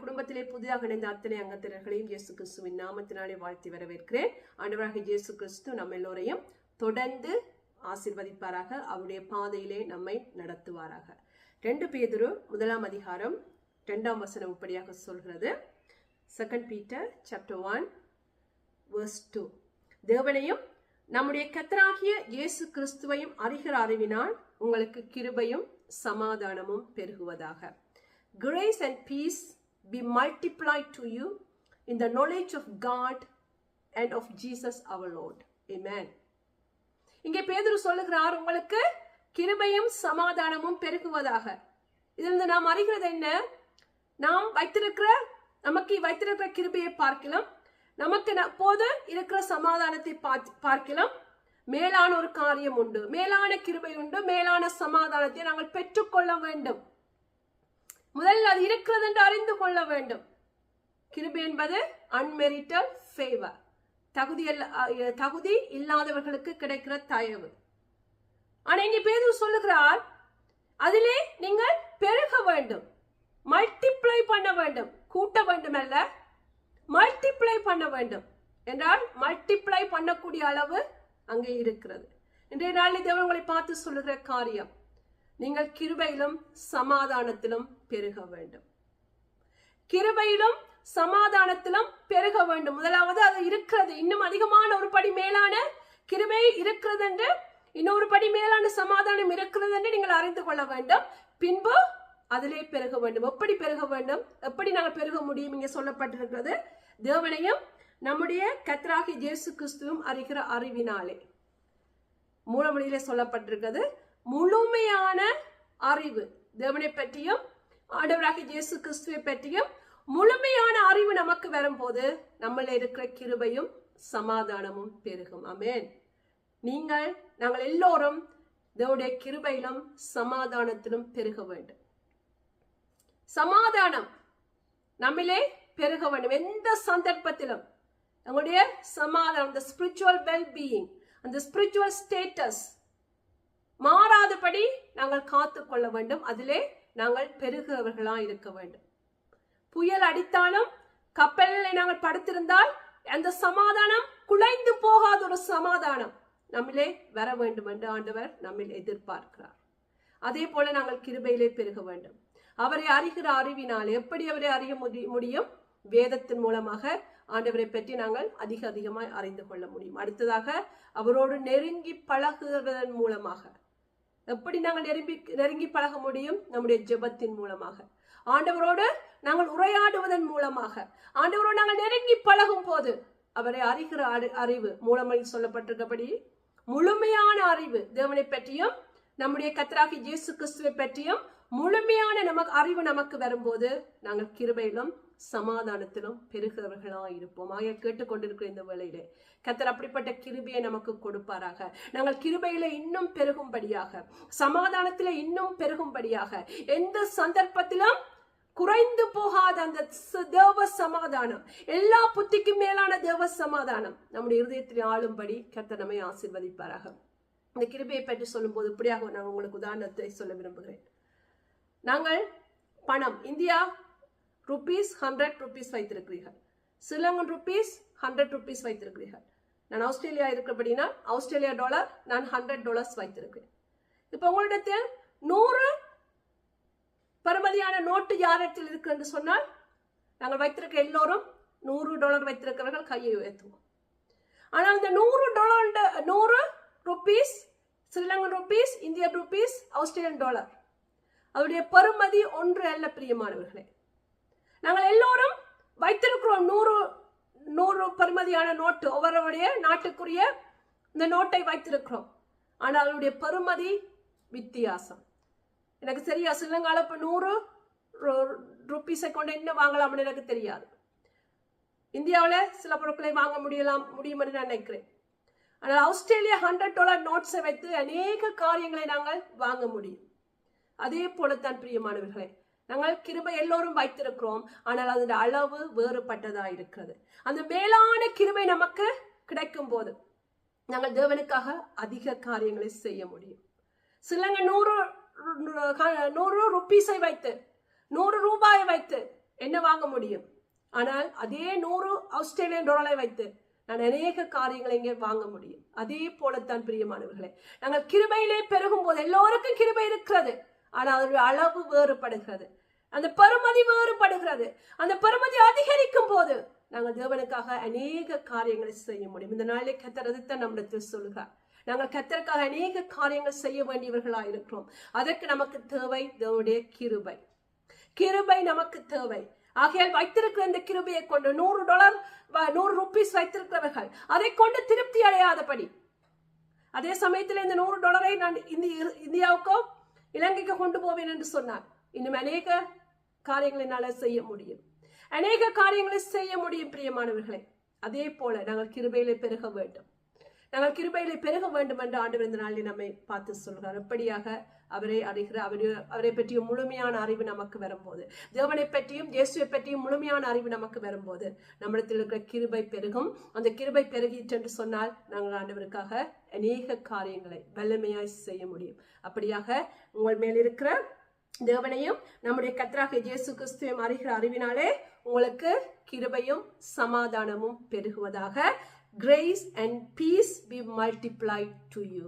குடும்பத்திலே புதிதாக இணைந்த அத்தனை அங்கத்தினர்களையும் இயேசு கிறிஸ்துவின் நாமத்தினாலே வாழ்த்தி வரவேற்கிறேன். ஆண்டவராக இயேசு கிறிஸ்து நம்ம எல்லோரையும் தொடர்ந்து ஆசிர்வதிப்பாராக. அவருடைய பாதையிலே நம்மை நடத்துவாராக. ரெண்டு பேதுரு முதலாம் அதிகாரம் ரெண்டாம் வசனம் இப்படியாக சொல்கிறது. Second Peter chapter one verse two தேவனையும் நம்முடைய கத்தராகிய இயேசு கிறிஸ்துவையும் அறிகிற அறிவினால் உங்களுக்கு கிருபையும் சமாதானமும் பெருகுவதாக. Grace and peace be multiplied to you in the knowledge of God and of Jesus our Lord. Amen. இங்கே பேதுரு சொல்லுகிறார் உங்களுக்கு கிருபையும் சமாதானமும் பெருகுவதாக. இதிலிருந்து நாம் அறிகிறது என்ன? நாம் வைத்திருக்கிற நமக்கு வைத்திருக்கிற கிருபையை பார்க்கலாம். நமக்கு ந- போது இருக்கிற சமாதானத்தை பார்த்து- பார்க்கலாம். மேலான ஒரு காரியம் உண்டு. மேலான கிருபை உண்டு. மேலான சமாதானத்தை நாங்கள் பெற்றுக்கொள்ள வேண்டும். முதலில் அது இருக்கிறது என்று அறிந்து கொள்ள வேண்டும். கிருபி என்பது அன்மெரிட்டல் ஃபேவர் தகுதி தகுதி இல்லாதவர்களுக்கு கிடைக்கிற தயவு. ஆனா இங்க பேதுரு சொல்லுகிறார் அதிலே நீங்கள் பெருக வேண்டும். மல்டிப்ளை பண்ண வேண்டும். கூட்ட வேண்டும் அல்ல மல்டிப்ளை பண்ண வேண்டும். என்றால் மல்டிப்ளை பண்ணக்கூடிய அளவு அங்கே இருக்கிறது. இன்றைய நாளில் தேவன் உங்களை பார்த்து சொல்லுகிற காரியம் நீங்கள் கிருபையிலும் சமாதானத்திலும் பெருக வேண்டும். கிருபையிலும் சமாதானத்திலும் பெருக வேண்டும். முதலாவது அது இருக்கிறது. இன்னும் அதிகமான ஒரு படி மேலான கிருபை இருக்கிறது என்று இன்னொரு படி மேலான சமாதானம் இருக்கிறது என்று நீங்கள் அறிந்து கொள்ள வேண்டும். பின்பு அதிலே பெருக வேண்டும். எப்படி பெருக வேண்டும்? எப்படி நாங்கள் பெருக முடியும்? இங்கே சொல்லப்பட்டிருக்கிறது. தேவனையும் நம்முடைய கத்ராகி ஜேசு கிறிஸ்துவும் அறிகிற அறிவினாலே. மூலமொழியிலே சொல்லப்பட்டிருக்கிறது. முழுமையான அறிவு. தேவனை பற்றியும் ஆண்டவராக இயேசு கிறிஸ்துவை பற்றியும் முழுமையான அறிவு நமக்கு வரும்போது நம்மள இருக்கிற கிருபையும் சமாதானமும் பெருகும். அமேன் நீங்கள் நாங்கள் எல்லோரும் தேவனுடைய கிருபையிலும் சமாதானத்திலும் பெருக வேண்டும். சமாதானம் நம்மிலே பெருக வேண்டும். எந்த சந்தர்ப்பத்திலும். நம்முடைய சமாதானம் அந்த ஸ்பிரிச்சுவல் வெல் பீயிங் அந்த ஸ்பிரிச்சுவல் ஸ்டேட்டஸ் மாறாதபடி நாங்கள் காத்துக்கொள்ள வேண்டும். அதிலே நாங்கள் பெருகிறவர்களா இருக்க வேண்டும். புயல் அடித்தாலும் கப்பலில் நாங்கள் படுத்திருந்தால் அந்த சமாதானம் குலைந்து போகாத ஒரு சமாதானம் நம்மிலே வர வேண்டும் என்று ஆண்டவர் நம்மில் எதிர்பார்க்கிறார். அதே போல நாங்கள் கிருபையிலே பெருக வேண்டும். அவரை அறிகிற அறிவினால் எப்படி அவரை அறிய முடியும்? வேதத்தின் மூலமாக ஆண்டவரை பற்றி நாங்கள் அதிக அதிகமாய் அறிந்து கொள்ள முடியும். அடுத்ததாக அவரோடு நெருங்கி பழகுவதன் மூலமாக. எப்படி நாங்கள் நெருங்கி நெருங்கி பழக முடியும்? நம்முடைய ஜெபத்தின் மூலமாக. ஆண்டவரோடு நாங்கள் உரையாடுவதன் மூலமாக. ஆண்டவரோடு நாங்கள் நெருங்கி பழகும் போது அவரை அறிகிற அறி- அறிவு மூலமொழி சொல்லப்பட்டிருக்கபடி முழுமையான அறிவு தேவனை பற்றியும் நம்முடைய கத்தராகி இயேசு கிறிஸ்துவை பற்றியும் முழுமையான நமக்கு அறிவு நமக்கு வரும்போது நாங்கள் கிருபையிலும் சமாதானத்திலும் பெருகிறவர்களாக இருப்போம் ஆகிய கேட்டுக்கொண்டிருக்கிற இந்த வேலையிலே கத்தர் அப்படிப்பட்ட கிருபையை நமக்கு கொடுப்பாராக. நாங்கள் கிருபையில இன்னும் பெருகும்படியாக சமாதானத்தில் இன்னும் பெருகும்படியாக எந்த சந்தர்ப்பத்திலும் குறைந்து போகாத அந்த தேவ சமாதானம் எல்லா புத்திக்கும் மேலான தேவ சமாதானம் நம்முடைய இருதயத்தில் ஆளும்படி கர்த்தர் நம்மை ஆசிர்வதிப்பாராக. இந்த கிருபையை பற்றி சொல்லும்போது இப்படியாக நான் உங்களுக்கு உதாரணத்தை சொல்ல விரும்புகிறேன். நாங்கள் பணம் இந்தியா ருபீஸ் ஹண்ட்ரட் ருபீஸ் வைத்திருக்கிறீர்கள். சிலங்கன் ருபீஸ் ஹண்ட்ரட் ருபீஸ் வைத்திருக்கிறீர்கள். நான் ஆஸ்திரேலியா இருக்கிறபடினா ஆஸ்திரேலியா டாலர் நான் ஹண்ட்ரட் டாலர்ஸ் வைத்திருக்கிறேன். இப்போ உங்களிடத்தில் நூறு பரமதியான நோட்டு யாரிடத்தில் இருக்கு என்று சொன்னால் நாங்கள் வைத்திருக்க எல்லோரும் நூறு டாலர் வைத்திருக்கிறவர்கள் கையை உயர்த்துவோம். ஆனால் இந்த நூறு டாலர் நூறு ருபீஸ் ஸ்ரீலங்கன் ருபீஸ் இந்திய ருபீஸ் ஆஸ்திரேலியன் டாலர் அவருடைய பெருமதி ஒன்று அல்ல பிரியமானவர்களே. நாங்கள் எல்லோரும் வைத்திருக்கிறோம் நூறு நூறு பெருமதியான நோட்டு. ஒவ்வொருவருடைய நாட்டுக்குரிய இந்த நோட்டை வைத்திருக்கிறோம். ஆனால் அவருடைய பெருமதி வித்தியாசம். எனக்கு சரியா சிலங்கால இப்போ நூறு ருப்பீஸை கொண்டு என்ன வாங்கலாம்னு எனக்கு தெரியாது. இந்தியாவில் சில பொருட்களை வாங்க முடியலாம் முடியும்னு நான் நினைக்கிறேன். ஆனால் ஆஸ்திரேலியா ஹண்ட்ரட் டாலர் நோட்ஸை வைத்து அநேக காரியங்களை நாங்கள் வாங்க முடியும். அதே போலத்தான் பிரியமானவர்களே நாங்கள் கிருபை எல்லோரும் வைத்திருக்கிறோம். ஆனால் அதோட அளவு வேறுபட்டதா இருக்கிறது. அந்த மேலான கிருபை நமக்கு கிடைக்கும் போது நாங்கள் தேவனுக்காக அதிக காரியங்களை செய்ய முடியும். சிலங்க நூறு நூறு ருப்பீஸை வைத்து நூறு ரூபாயை வைத்து என்ன வாங்க முடியும்? ஆனால் அதே நூறு ஆஸ்திரேலியன் டாலரை வைத்து நான் அநேக காரியங்களை இங்கே வாங்க முடியும். அதே போலத்தான் பிரியமானவர்களே நாங்கள் கிருபையிலே பெருகும் போது எல்லோருக்கும் கிருபை இருக்கிறது. ஆனால் அதனுடைய அளவு வேறுபடுகிறது. அந்த பெருமதி வேறுபடுகிறது. அந்த பெருமதி அதிகரிக்கும் போது நாங்கள் தேவனுக்காக அநேக காரியங்களை செய்ய முடியும். இந்த நாளிலே கத்தரதுத்தான் நம்மிடத்தில் சொல்லுக நாங்கள் கத்தருக்காக அநேக காரியங்கள் செய்ய வேண்டியவர்களாக இருக்கிறோம். அதற்கு நமக்கு தேவை தேவனுடைய கிருபை. கிருபை நமக்கு தேவை. ஆகையால் வைத்திருக்கிற இந்த கிருபையை கொண்டு நூறு டாலர் நூறு ருபீஸ் வைத்திருக்கிறவர்கள் அதை கொண்டு திருப்தி அடையாதபடி. அதே சமயத்தில் இந்த நூறு டாலரை நான் இந்தியாவுக்கோ இலங்கைக்கு கொண்டு போவேன் என்று சொன்னார். இன்னும் அநேக காரியங்களை என்னால் செய்ய முடியும். அநேக காரியங்களை செய்ய முடியும் பிரியமானவர்களே. அதே போல நாங்கள் கிருபையிலே பெருக வேண்டும். நாங்கள் கிருபையிலே பெருக வேண்டும் என்று ஆண்டு இந்த நாளில் நம்மை பார்த்து சொல்கிறார். எப்படியாக அவரை அறிகிற அவரை அவரை பற்றிய முழுமையான அறிவு நமக்கு வரும்போது தேவனை பற்றியும் இயேசுவை பற்றியும் முழுமையான அறிவு நமக்கு வரும்போது நம்மிடத்தில் இருக்கிற கிருபை பெருகும். அந்த கிருபை பெருகிட்டு என்று சொன்னால் நாங்கள் ஆண்டவருக்காக அநேக காரியங்களை வல்லமையாய் செய்ய முடியும். அப்படியாக உங்கள் மேல் இருக்கிற தேவனையும் நம்முடைய கத்ராக இயேசு கிறிஸ்துவையும் அறிகிற அறிவினாலே உங்களுக்கு கிருபையும் சமாதானமும் பெருகுவதாக. Grace and peace be multiply to you